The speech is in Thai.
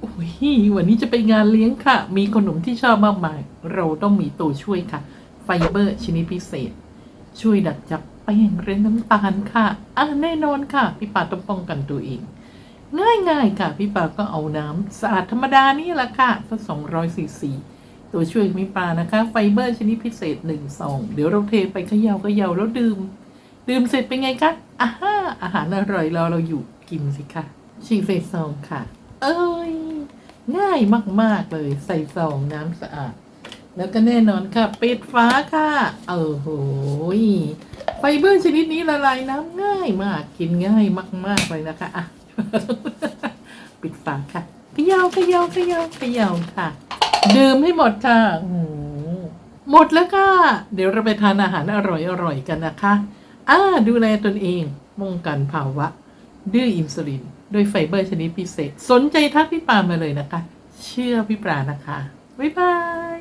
โอ้ยวันนี้จะไปงานเลี้ยงค่ะ มีขนมที่ชอบมากมาย เราต้องมีตัวช่วยค่ะ ไฟเบอร์ชนิดพิเศษ ช่วยดักจับแป้งเร้นน้ำตาลค่ะอะแน่นอนค่ะ พี่ปาต้องป้องกันตัวเอง ง่ายๆค่ะ พี่ปาก็เอาน้ำสะอาดธรรมดานี่แหละค่ะสักสองร้อยซีซีตัวช่วยพี่ปานะคะ ไฟเบอร์ชนิดพิเศษหนึ่งซองเดี๋ยวเราเทไปเขย่าเขย่าแล้วดื่ม ดื่มเสร็จเป็นไงคะอ่าฮะอาหารอร่อยรอเราอยู่กินสิคะฉีกใส่ซองค่ะ เอ้ย ง่ายมาก ๆ เลย ใส่ซองน้ำสะอาด แล้วก็แน่นอนค่ะ ปิดฝาค่ะ เออโหยไฟเบอร์ชนิดนี้ละลายน้ำง่ายมาก กินง่ายมาก ๆ เลยนะคะ อะ ปิดฝาค่ะขยาเขยาเขยาเขย่าค่ะ ดื่มให้หมดค่ะโอ้หหมดแล้วค่ะ เดี๋ยวเราไปทานอาหารอร่อยๆกันนะคะ อ่า ดูแลตนเองป้องกันภาวะ ดื้ออินซูลิน โดยไฟเบอร์ชนิดพิเศษ สนใจทักพี่ปามาเลยนะคะ เชื่อพี่ปลานะคะ บ๊ายบาย